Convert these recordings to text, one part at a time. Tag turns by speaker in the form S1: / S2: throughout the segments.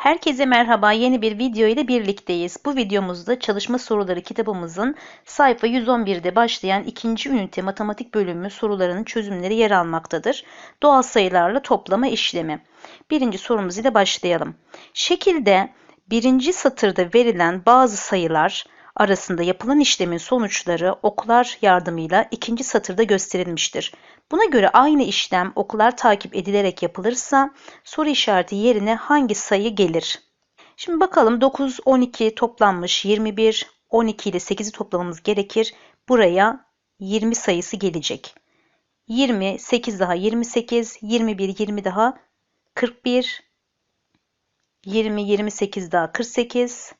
S1: Herkese merhaba. Yeni bir video ile birlikteyiz. Bu videomuzda çalışma soruları kitabımızın sayfa 111'de başlayan ikinci ünite matematik bölümü sorularının çözümleri yer almaktadır. Doğal sayılarla toplama işlemi. Birinci sorumuz ile başlayalım. Şekilde birinci satırda verilen bazı sayılar arasında yapılan işlemin sonuçları oklar yardımıyla ikinci satırda gösterilmiştir. Buna göre aynı işlem oklar takip edilerek yapılırsa soru işareti yerine hangi sayı gelir? Şimdi bakalım 9, 12 toplanmış 21, 12 ile 8'i toplamamız gerekir. Buraya 20 sayısı gelecek. 20, 8 daha 28, 21, 20 daha 41, 20, 28 daha 48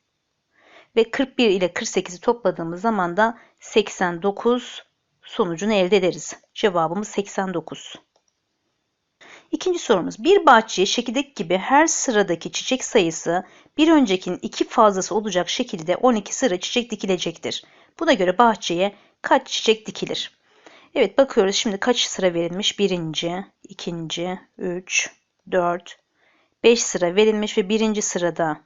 S1: ve 41 ile 48'i topladığımız zaman da 89 sonucunu elde ederiz. Cevabımız 89. İkinci sorumuz. Bir bahçeye şekildeki gibi her sıradaki çiçek sayısı bir öncekinin iki fazlası olacak şekilde 12 sıra çiçek dikilecektir. Buna göre bahçeye kaç çiçek dikilir? Evet bakıyoruz şimdi kaç sıra verilmiş? Birinci, ikinci, üç, dört, beş sıra verilmiş ve birinci sırada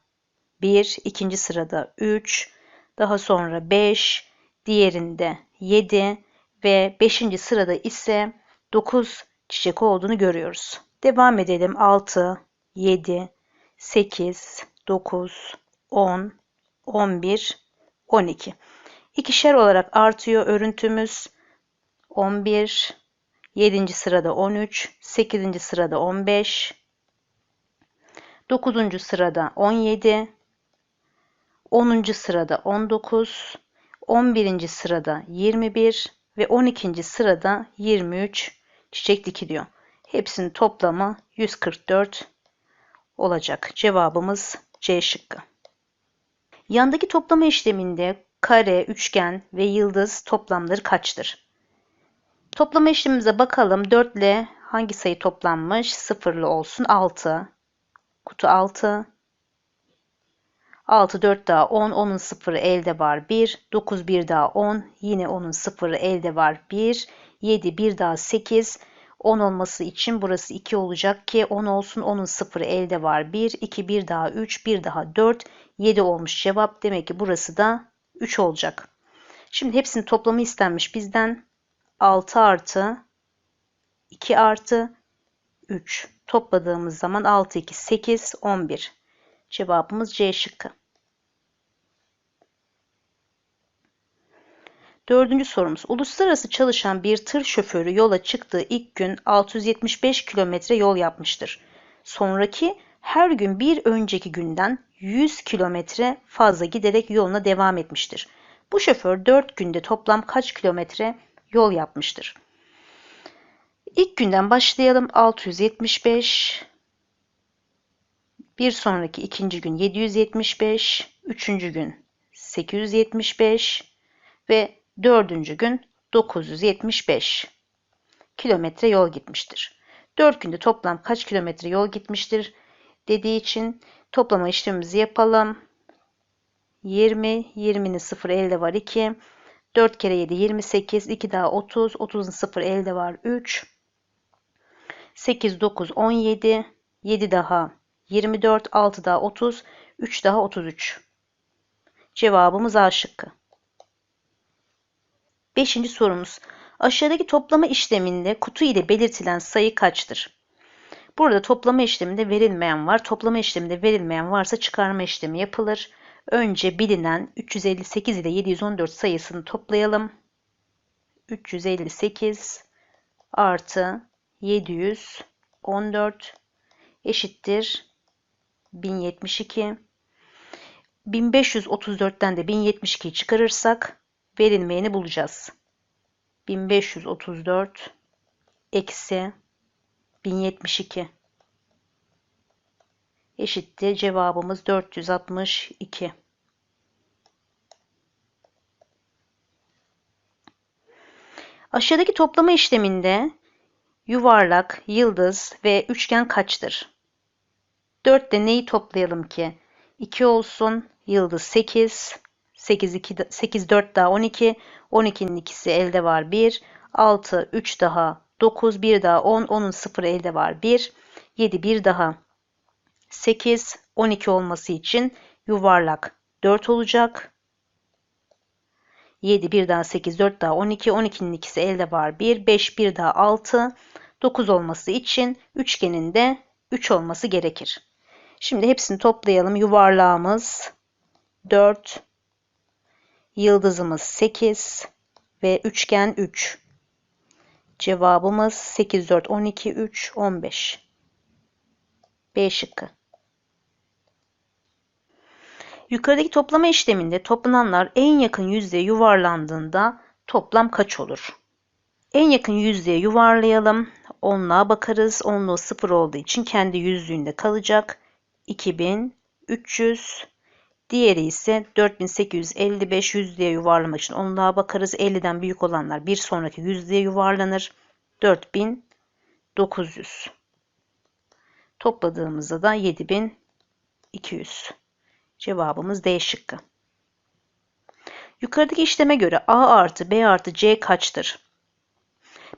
S1: 1, ikinci sırada 3, daha sonra 5, diğerinde 7 ve 5. sırada ise 9 çiçek olduğunu görüyoruz. Devam edelim. 6, 7, 8, 9, 10, 11, 12. İkişer olarak artıyor örüntümüz. 11, 7. sırada 13, 8. sırada 15, 9. sırada 17, 10. sırada 19, 11. sırada 21 ve 12. sırada 23 çiçek dikiliyor. Hepsinin toplamı 144 olacak. Cevabımız C şıkkı. Yandaki toplama işleminde kare, üçgen ve yıldız toplamları kaçtır? Toplama işlemimize bakalım. 4 ile hangi sayı toplanmış? Sıfırlı olsun. 6. Kutu 6. 6 4 daha 10. 10'un sıfırı elde var 1. 9 1 daha 10. Yine onun sıfırı elde var 1. 7 1 daha 8. 10 olması için burası 2 olacak ki 10 olsun. 10'un sıfırı elde var 1. 2 1 daha 3. 1 daha 4. 7 olmuş cevap. Demek ki burası da 3 olacak. Şimdi hepsinin toplamı istenmiş bizden. 6 artı 2 artı 3. Topladığımız zaman 6 2 8 11. Cevabımız C şıkkı. Dördüncü sorumuz. Uluslararası çalışan bir tır şoförü yola çıktığı ilk gün 675 kilometre yol yapmıştır. Sonraki her gün bir önceki günden 100 kilometre fazla giderek yoluna devam etmiştir. Bu şoför 4 günde toplam kaç kilometre yol yapmıştır? İlk günden başlayalım. 675 bir sonraki ikinci gün 775, üçüncü gün 875 ve dördüncü gün 975 kilometre yol gitmiştir. 4 günde toplam kaç kilometre yol gitmiştir dediği için toplama işlemimizi yapalım. 20, 20'nin 0 elde var 2. 4 kere 7 28, 2 daha 30, 30'un 0 elde var 3. 8, 9, 17, 7 daha 24, 6 daha 30, 3 daha 33. Cevabımız A şıkkı. Beşinci sorumuz. Aşağıdaki toplama işleminde kutu ile belirtilen sayı kaçtır? Burada toplama işleminde verilmeyen var. Toplama işleminde verilmeyen varsa çıkarma işlemi yapılır. Önce bilinen 358 ile 714 sayısını toplayalım. 358 artı 714 eşittir 1072. 1534'ten de 1072'yi çıkarırsak verilmeyeni bulacağız. 1534 eksi 1072 eşittir. Cevabımız 462. Aşağıdaki toplama işleminde yuvarlak, yıldız ve üçgen kaçtır? 4 de neyi toplayalım ki? 2 olsun. Yıldız 8. 8, 2, 8 4 daha 12. 12'nin ikisi elde var 1. 6 3 daha 9 1 daha 10. 10'un 0 elde var 1. 7 1 daha 8. 12 olması için yuvarlak 4 olacak. 7 bir daha 8 4 daha 12 12'nin ikisi elde var 1 5 bir daha 6 9 olması için üçgenin de 3 olması gerekir. Şimdi hepsini toplayalım. Yuvarlağımız 4, yıldızımız 8 ve üçgen 3. Cevabımız 8, 4, 12, 3, 15. B şıkkı. Yukarıdaki toplama işleminde toplananlar en yakın yüzdeye yuvarlandığında toplam kaç olur? En yakın yüzdeye yuvarlayalım. Onluğa bakarız. Onluğu 0 olduğu için kendi yüzlüğünde kalacak. 2300 Diğeri ise 4855 yüzdeye yuvarlamak için onluğa bakarız. 50'den büyük olanlar bir sonraki yüzdeye yuvarlanır. 4900. Topladığımızda da 7200. Cevabımız D şıkkı. Yukarıdaki işleme göre A artı B artı C kaçtır?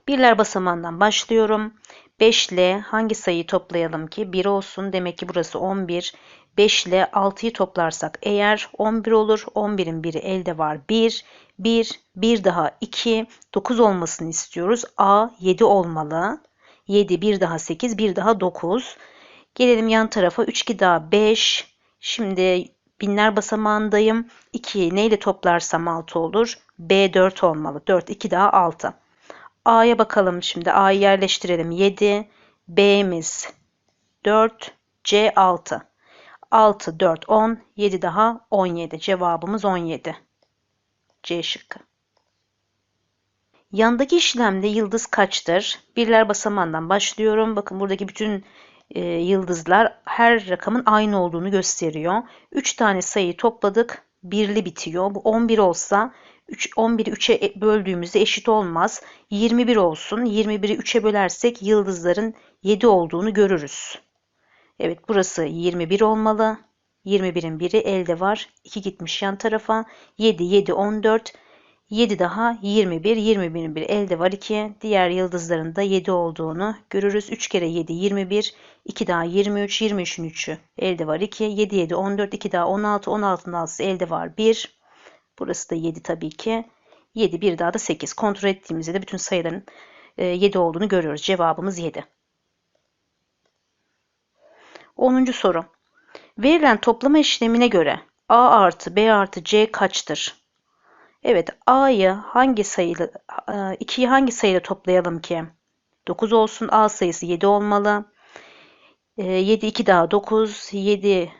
S1: Birler basamağından başlıyorum. 5 ile hangi sayıyı toplayalım ki 1 olsun. Demek ki burası 11. 5 ile 6'yı toplarsak eğer 11 olur. 11'in biri elde var 1. 1, 1 daha 2. 9 olmasını istiyoruz. A 7 olmalı. 7, 1 daha 8, 1 daha 9. Gelelim yan tarafa. 3, 2 daha 5. Şimdi binler basamağındayım. 2'yi neyle toplarsam 6 olur. B 4 olmalı. 4, 2 daha 6. A'ya bakalım şimdi. A'yı yerleştirelim. 7. B'miz 4. C 6. 6, 4, 10. 7 daha 17. Cevabımız 17. C şıkkı. Yandaki işlemde yıldız kaçtır? Birler basamağından başlıyorum. Bakın buradaki bütün e, yıldızlar her rakamın aynı olduğunu gösteriyor. 3 tane sayıyı topladık. Birli bitiyor. Bu 11 olsa 3, 11'i 3'e böldüğümüzde eşit olmaz. 21 olsun. 21'i 3'e bölersek yıldızların 7 olduğunu görürüz. Evet burası 21 olmalı. 21'in biri elde var. 2 gitmiş yan tarafa. 7, 7, 14. 7 daha 21. 21'in biri elde var 2. Diğer yıldızların da 7 olduğunu görürüz. 3 kere 7 21. 2 daha 23. 23'ün 3'ü elde var 2. 7, 7, 14. 2 daha 16. 16'ın 6'sı elde var 1. Burası da 7 tabii ki. 7 bir daha da 8. Kontrol ettiğimizde de bütün sayıların 7 e, olduğunu görüyoruz. Cevabımız 7. 10. soru. Verilen toplama işlemine göre A artı B artı C kaçtır? Evet A'yı hangi sayıyla 2'yi e, hangi sayıyla toplayalım ki? 9 olsun. A sayısı 7 olmalı. 7 2 daha 9. 7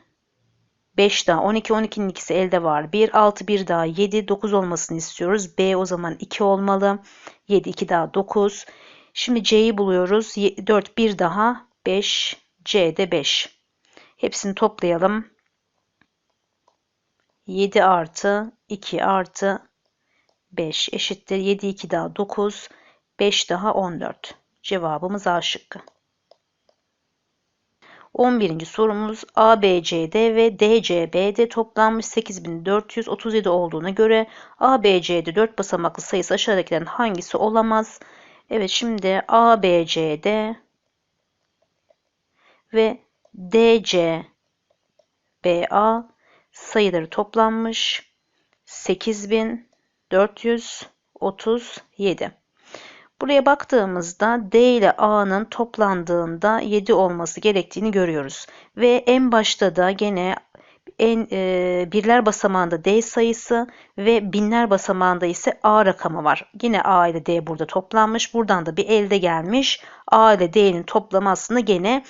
S1: 5 daha 12, 12'nin ikisi elde var. 1, 6, 1 daha 7, 9 olmasını istiyoruz. B o zaman 2 olmalı. 7, 2 daha 9. Şimdi C'yi buluyoruz. 4, 1 daha 5, C'de 5. Hepsini toplayalım. 7 artı 2 artı 5 eşittir. 7, 2 daha 9, 5 daha 14. Cevabımız A şıkkı. 11. sorumuz ABCD ve DCB'de toplanmış 8437 olduğuna göre ABC'de 4 basamaklı sayısı aşağıdakilerin hangisi olamaz? Evet şimdi ABCD ve DCBA sayıları toplanmış 8437. Buraya baktığımızda D ile A'nın toplandığında 7 olması gerektiğini görüyoruz. Ve en başta da gene en e, birler basamağında D sayısı ve binler basamağında ise A rakamı var. Yine A ile D burada toplanmış. Buradan da bir elde gelmiş. A ile D'nin toplamı aslında gene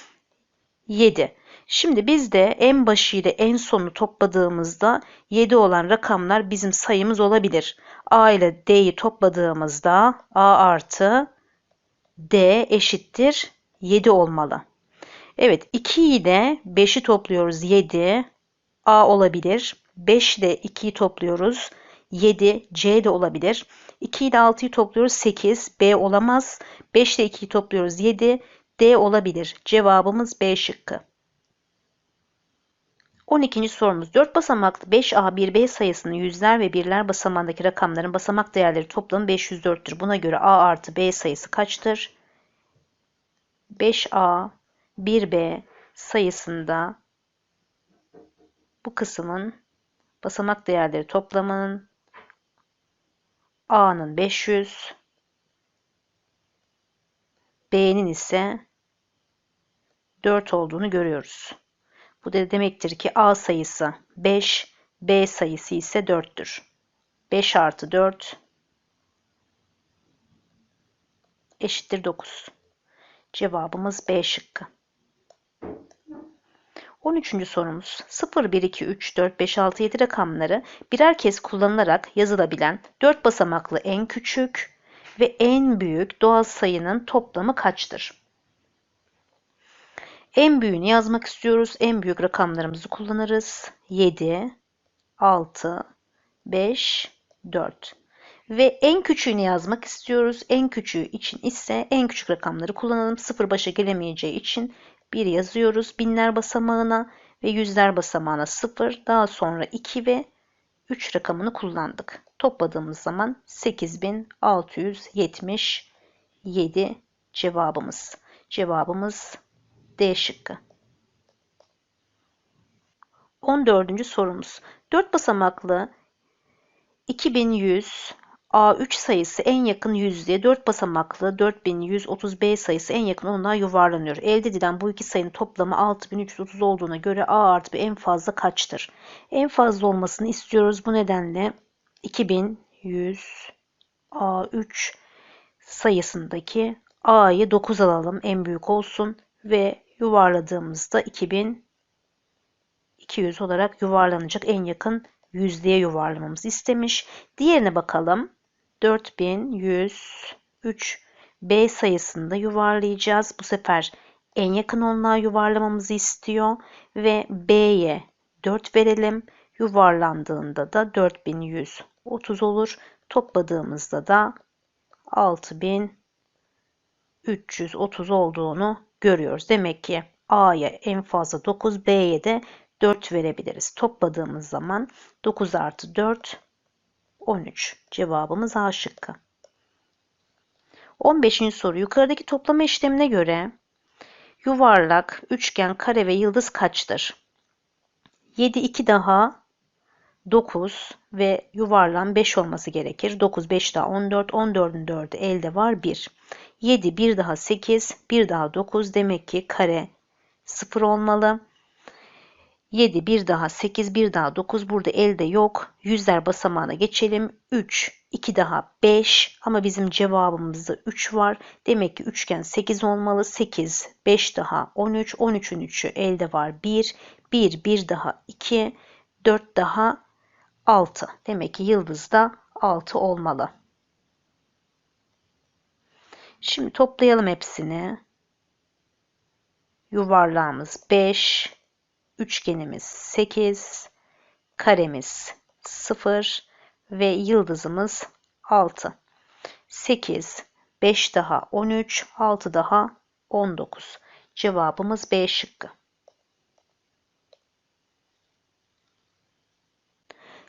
S1: 7. Şimdi biz de en başı ile en sonu topladığımızda 7 olan rakamlar bizim sayımız olabilir. A ile D'yi topladığımızda A artı D eşittir 7 olmalı. Evet 2 ile 5'i topluyoruz 7 A olabilir. 5 ile 2'yi topluyoruz 7 C de olabilir. 2 ile 6'yı topluyoruz 8 B olamaz. 5 ile 2'yi topluyoruz 7 D olabilir. Cevabımız B şıkkı. 12. sorumuz 4 basamaklı 5A 1B sayısının yüzler ve birler basamağındaki rakamların basamak değerleri toplamı 504'tür. Buna göre A artı B sayısı kaçtır? 5A 1B sayısında bu kısmın basamak değerleri toplamının A'nın 500, B'nin ise 4 olduğunu görüyoruz. Bu da demektir ki A sayısı 5, B sayısı ise 4'tür. 5 artı 4 eşittir 9. Cevabımız B şıkkı. 13. sorumuz 0, 1, 2, 3, 4, 5, 6, 7 rakamları birer kez kullanılarak yazılabilen 4 basamaklı en küçük ve en büyük doğal sayının toplamı kaçtır? En büyüğünü yazmak istiyoruz. En büyük rakamlarımızı kullanırız. 7, 6, 5, 4. Ve en küçüğünü yazmak istiyoruz. En küçüğü için ise en küçük rakamları kullanalım. Sıfır başa gelemeyeceği için 1 yazıyoruz binler basamağına ve yüzler basamağına 0. Daha sonra 2 ve 3 rakamını kullandık. Topladığımız zaman 8677 cevabımız. Cevabımız D şıkkı. 14. sorumuz. 4 basamaklı 2100 A3 sayısı en yakın yüzlüğe 4 basamaklı 4130B sayısı en yakın onluğa yuvarlanıyor. Elde edilen bu iki sayının toplamı 6330 olduğuna göre A artı B en fazla kaçtır? En fazla olmasını istiyoruz. Bu nedenle 2100 A3 sayısındaki A'yı 9 alalım. En büyük olsun ve yuvarladığımızda 2200 olarak yuvarlanacak en yakın yüzdeye yuvarlamamızı istemiş. Diğerine bakalım. 4103 B sayısında yuvarlayacağız. Bu sefer en yakın onluğa yuvarlamamızı istiyor ve B'ye 4 verelim. Yuvarlandığında da 4130 olur. Topladığımızda da 6330 olduğunu görüyoruz. Demek ki A'ya en fazla 9, B'ye de 4 verebiliriz. Topladığımız zaman 9 artı 4 13. Cevabımız A şıkkı. 15. soru. Yukarıdaki toplama işlemine göre yuvarlak, üçgen, kare ve yıldız kaçtır? 7 2 daha 9 ve yuvarlan 5 olması gerekir. 9 5 daha 14. 14'ün 4'ü elde var 1. 7 1 daha 8 1 daha 9 demek ki kare 0 olmalı. 7 bir daha 8 bir daha 9 burada elde yok. Yüzler basamağına geçelim. 3 2 daha 5 ama bizim cevabımızda 3 var. Demek ki üçgen 8 olmalı. 8 5 daha 13 13'ün 3'ü elde var 1 1 1 daha 2 4 daha 6. Demek ki yıldızda 6 olmalı. Şimdi toplayalım hepsini. Yuvarlağımız 5, üçgenimiz 8, karemiz 0 ve yıldızımız 6. 8, 5 daha 13, 6 daha 19. Cevabımız B şıkkı.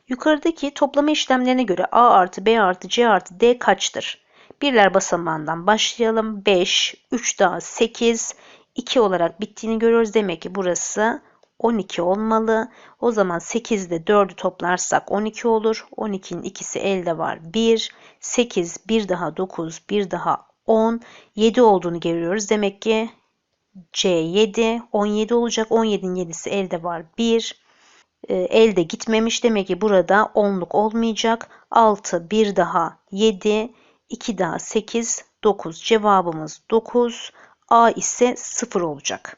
S1: Yukarıdaki toplama işlemlerine göre A artı B artı C artı D kaçtır? Birler basamağından başlayalım. 5, 3 daha 8, 2 olarak bittiğini görüyoruz. Demek ki burası 12 olmalı. O zaman 8 ile 4'ü toplarsak 12 olur. 12'nin ikisi elde var. 1, 8, 1 daha 9, 1 daha 10, 7 olduğunu görüyoruz. Demek ki C 7, 17 olacak. 17'nin 7'si elde var. 1, e, elde gitmemiş. Demek ki burada 10'luk olmayacak. 6, 1 daha 7, 2 daha 8, 9. Cevabımız 9. A ise 0 olacak.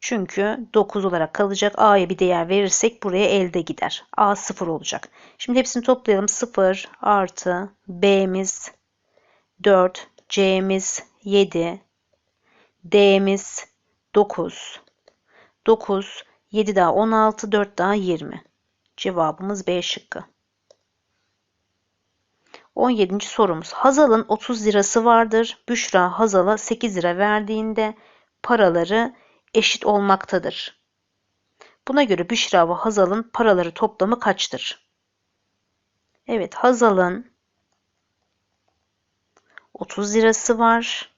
S1: Çünkü 9 olarak kalacak. A'ya bir değer verirsek buraya elde gider. A 0 olacak. Şimdi hepsini toplayalım. 0 artı B'miz 4, C'miz 7, D'miz 9, 9, 7 daha 16, 4 daha 20. Cevabımız B şıkkı. 17. sorumuz. Hazal'ın 30 lirası vardır. Büşra Hazal'a 8 lira verdiğinde paraları eşit olmaktadır. Buna göre Büşra ve Hazal'ın paraları toplamı kaçtır? Evet Hazal'ın 30 lirası var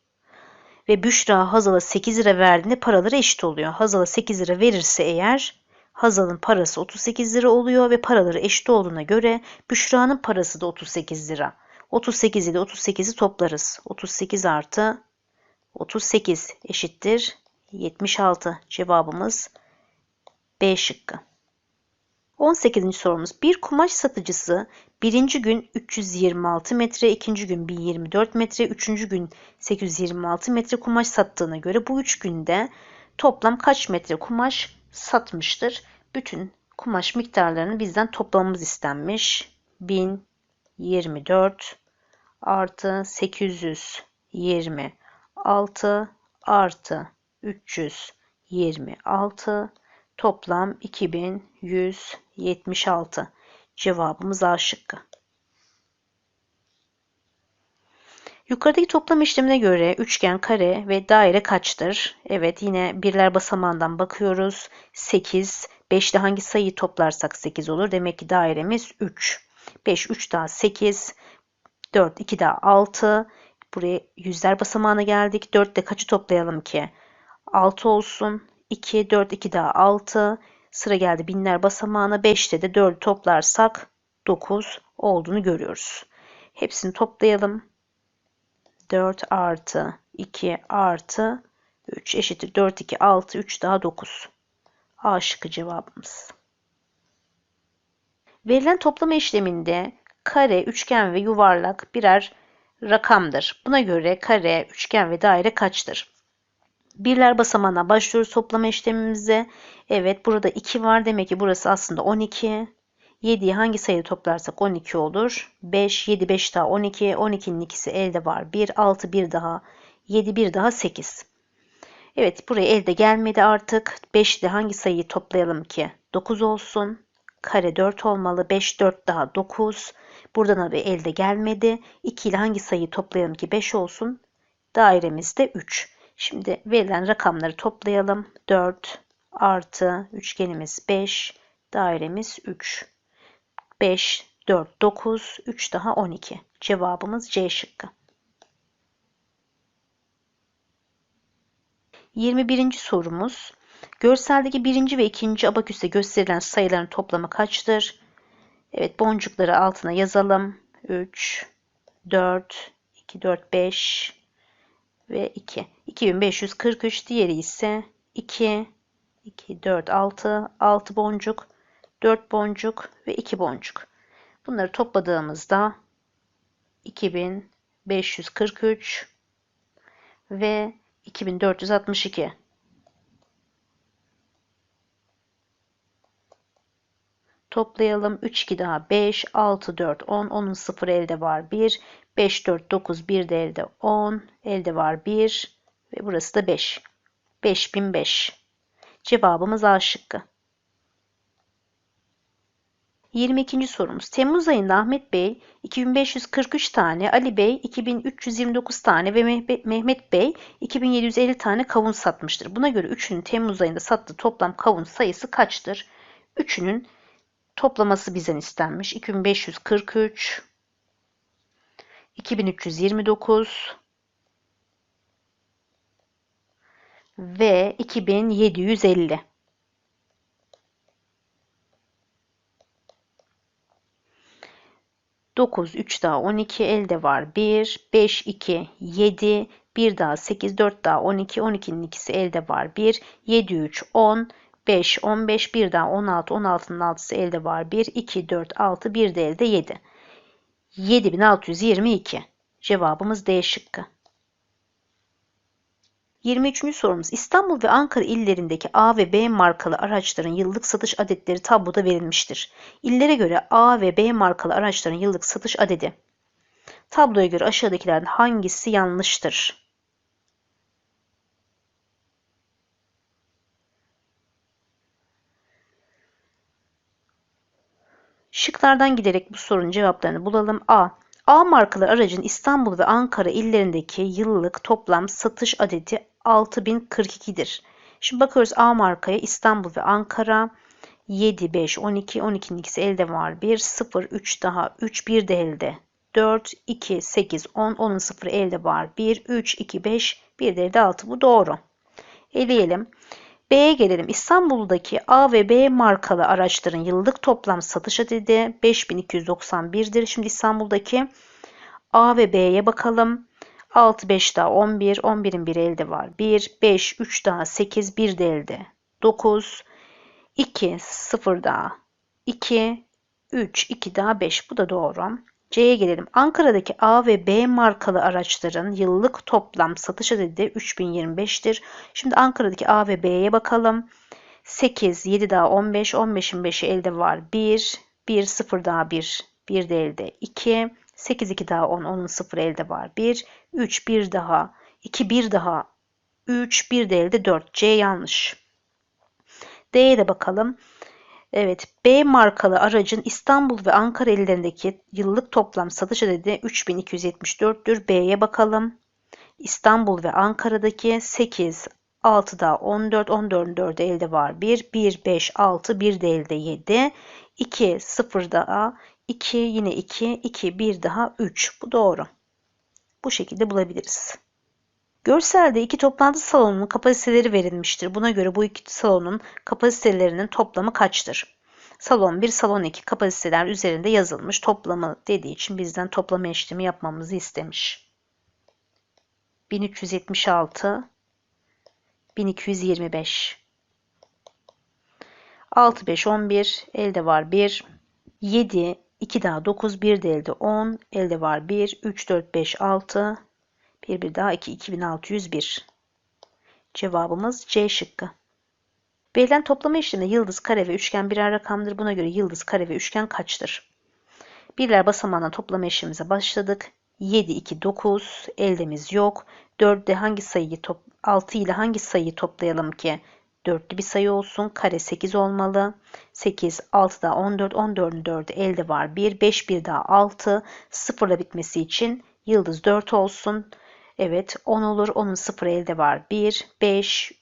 S1: ve Büşra Hazal'a 8 lira verdiğinde paraları eşit oluyor. Hazal'a 8 lira verirse eğer Hazal'ın parası 38 lira oluyor ve paraları eşit olduğuna göre Büşra'nın parası da 38 lira. 38 ile 38'i toplarız. 38 artı 38 eşittir 76. Cevabımız B şıkkı. 18. sorumuz. Bir kumaş satıcısı birinci gün 326 metre, ikinci gün 1024 metre, üçüncü gün 826 metre kumaş sattığına göre bu üç günde toplam kaç metre kumaş satmıştır? Bütün kumaş miktarlarını bizden toplamamız istenmiş. 1024 artı 826 artı 326 toplam 2176. Cevabımız A şıkkı. Yukarıdaki toplam işlemine göre üçgen, kare ve daire kaçtır? Evet yine birler basamağından bakıyoruz. 8. 5 ile hangi sayıyı toplarsak 8 olur. Demek ki dairemiz 3. 5, 3 daha 8. 4, 2 daha 6. Buraya yüzler basamağına geldik. 4 ile kaçı toplayalım ki? 6 olsun. 2, 4, 2 daha 6. Sıra geldi binler basamağına. 5'te de 4'ü toplarsak 9 olduğunu görüyoruz. Hepsini toplayalım. 4 artı 2 artı 3 eşittir 4, 2, 6, 3 daha 9. A şıkkı cevabımız. Verilen toplama işleminde kare, üçgen ve yuvarlak birer rakamdır. Buna göre kare, üçgen ve daire kaçtır? Birler basamağına başlıyoruz toplama işlemimize. Evet burada 2 var. Demek ki burası aslında 12. 7'yi hangi sayıyı toplarsak 12 olur. 5, 7, 5 daha 12. 12'nin ikisi elde var. 1, 6, 1 daha. 7, 1 daha 8. Evet buraya elde gelmedi artık. 5 ile hangi sayıyı toplayalım ki? 9 olsun. Kare 4 olmalı. 5, 4 daha 9. Buradan abi elde gelmedi. 2 ile hangi sayıyı toplayalım ki 5 olsun? Dairemizde 3. Şimdi verilen rakamları toplayalım. 4 artı üçgenimiz 5, dairemiz 3. 5, 4, 9, 3 daha 12. Cevabımız C şıkkı. 21. sorumuz. Görseldeki birinci ve ikinci abaküste gösterilen sayıların toplamı kaçtır? Evet boncukları altına yazalım. 3, 4, 2, 4, 5, ve 2. 2543 diğeri ise 2, 2, 4, 6, 6 boncuk, 4 boncuk ve 2 boncuk. Bunları topladığımızda 2543 ve 2462 Toplayalım. 3, 2 daha 5, 6, 4, 10. 10'un 0 elde var 1. 5, 4, 9, 1 de elde 10. Elde var 1. Ve burası da 5. 5005. Cevabımız A şıkkı. 22. sorumuz. Temmuz ayında Ahmet Bey 2543 tane, Ali Bey 2329 tane ve Mehmet Bey 2750 tane kavun satmıştır. Buna göre üçünün Temmuz ayında sattığı toplam kavun sayısı kaçtır? Üçünün toplaması bizden istenmiş. 2543 2329 ve 2750. Dokuz, üç daha on iki, elde var bir, beş, iki, yedi, bir daha sekiz, dört daha on iki, on ikinin ikisi elde var bir, yedi, üç, on, 5, 15, bir daha 16, 16'nın 6'sı elde var 1, 2, 4, 6, bir de elde 7. 7622. Cevabımız D şıkkı. 23. sorumuz İstanbul ve Ankara illerindeki A ve B markalı araçların yıllık satış adetleri tabloda verilmiştir. İllere göre A ve B markalı araçların yıllık satış adedi. Tabloya göre aşağıdakilerden hangisi yanlıştır? Şıklardan giderek bu sorunun cevaplarını bulalım. A. A markalı aracın İstanbul ve Ankara illerindeki yıllık toplam satış adeti 6042'dir. Şimdi bakıyoruz A markaya İstanbul ve Ankara 7, 5, 12, 12'nin ikisi elde var. 1, 0, 3 daha 3, 1 de elde. 4, 2, 8, 10, 10'un 0 elde var. 1, 3, 2, 5, 1 de elde 6. Bu doğru. Eleyelim. B'ye gelelim. İstanbul'daki A ve B markalı araçların yıllık toplam satış adedi 5291'dir. Şimdi İstanbul'daki A ve B'ye bakalım. 6, 5 daha 11. 11'in bir elde var. 1, 5, 3 daha 8. 1 de elde. 9, 2, 0 daha 2, 3, 2 daha 5. Bu da doğru. C'ye gelelim. Ankara'daki A ve B markalı araçların yıllık toplam satış adedi 3025'tir. Şimdi Ankara'daki A ve B'ye bakalım. 8, 7 daha 15, 15'in 5'i elde var 1, 1, 0 daha 1, 1 de elde 2, 8, 2 daha 10, 10'un 0 elde var 1, 3, 1 daha, 2, 1 daha, 3, 1 de elde 4. C yanlış. D'ye de bakalım. Evet, B markalı aracın İstanbul ve Ankara illerindeki yıllık toplam satış adedi 3274'tür. B'ye bakalım. İstanbul ve Ankara'daki 8, 6 da 14, 14'ün 4'ü elde var 1, 1, 5, 6, 1 de elde 7, 2, 0 daha 2, yine 2, 2, 1 daha 3. Bu doğru. Bu şekilde bulabiliriz. Görselde iki toplantı salonunun kapasiteleri verilmiştir. Buna göre bu iki salonun kapasitelerinin toplamı kaçtır? Salon 1, salon 2 kapasiteler üzerinde yazılmış. Toplamı dediği için bizden toplama işlemi yapmamızı istemiş. 1376 1225 6, 5, 11 elde var 1 7, 2 daha 9 1 de elde 10 elde var 1 3, 4, 5, 6 bir bir daha 2 2601. Cevabımız C şıkkı. Verilen toplama işleminde yıldız, kare ve üçgen birer rakamdır. Buna göre yıldız, kare ve üçgen kaçtır? Birler basamağından toplama işlemimize başladık. 7, 2, 9. Eldemiz yok. 4'de hangi sayıyı top 6 ile hangi sayıyı toplayalım ki dörtlü bir sayı olsun. Kare 8 olmalı. 8, 6 daha 14. 14'ün 4'ü elde var. 1, 5, 1 daha 6. 0 ile bitmesi için yıldız 4 olsun. Evet 10 olur. Onun 0 elde var. 1, 5,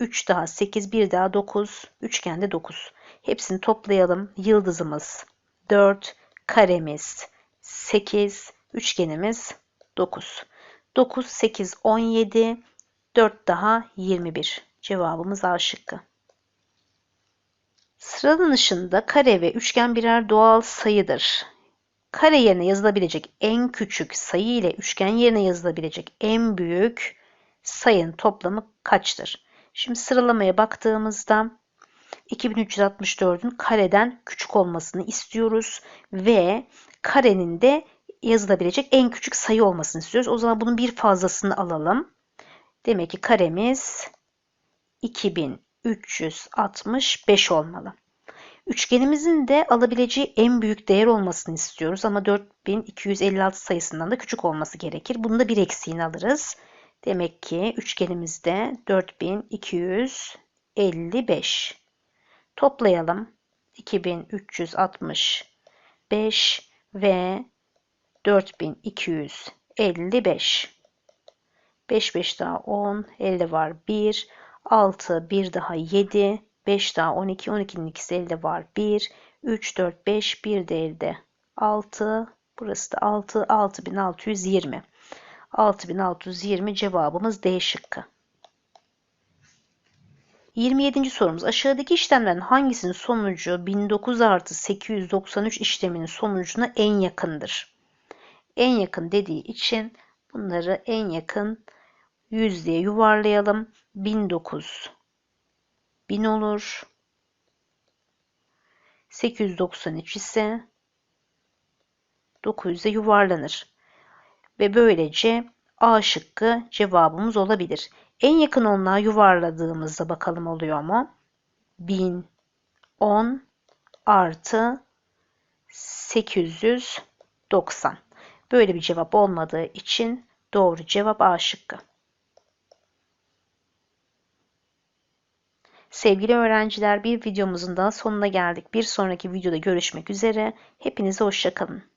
S1: 3 daha 8, 1 daha 9. Üçgende 9. Hepsini toplayalım. Yıldızımız 4, karemiz 8, üçgenimiz 9. 9, 8, 17, 4 daha 21. Cevabımız A şıkkı. Sıralanışında kare ve üçgen birer doğal sayıdır. Kare yerine yazılabilecek en küçük sayı ile üçgen yerine yazılabilecek en büyük sayının toplamı kaçtır? Şimdi sıralamaya baktığımızda 2364'ün kareden küçük olmasını istiyoruz ve karenin de yazılabilecek en küçük sayı olmasını istiyoruz. O zaman bunun bir fazlasını alalım. Demek ki karemiz 2365 olmalı. Üçgenimizin de alabileceği en büyük değer olmasını istiyoruz ama 4256 sayısından da küçük olması gerekir. Bunu da bir eksiğini alırız. Demek ki üçgenimizde 4255. Toplayalım. 2365 ve 4255. 5 5 daha 10, elde var 1, 6 1 daha 7, 5 daha 12, 12'nin ikisi elde var 1, 3 4 5 1 de elde 6, burası da 6 6620. 6620 cevabımız D şıkkı. 27. sorumuz aşağıdaki işlemlerin hangisinin sonucu 1009 artı 893 işleminin sonucuna en yakındır? En yakın dediği için bunları en yakın yüzdeye yuvarlayalım. 1009 1000 olur. 893 ise 900'e yuvarlanır. Ve böylece A şıkkı cevabımız olabilir. En yakın onluğa yuvarladığımızda bakalım oluyor mu? 1010 artı 890. Böyle bir cevap olmadığı için doğru cevap A şıkkı. Sevgili öğrenciler bir videomuzun daha sonuna geldik. Bir sonraki videoda görüşmek üzere. Hepinize hoşçakalın.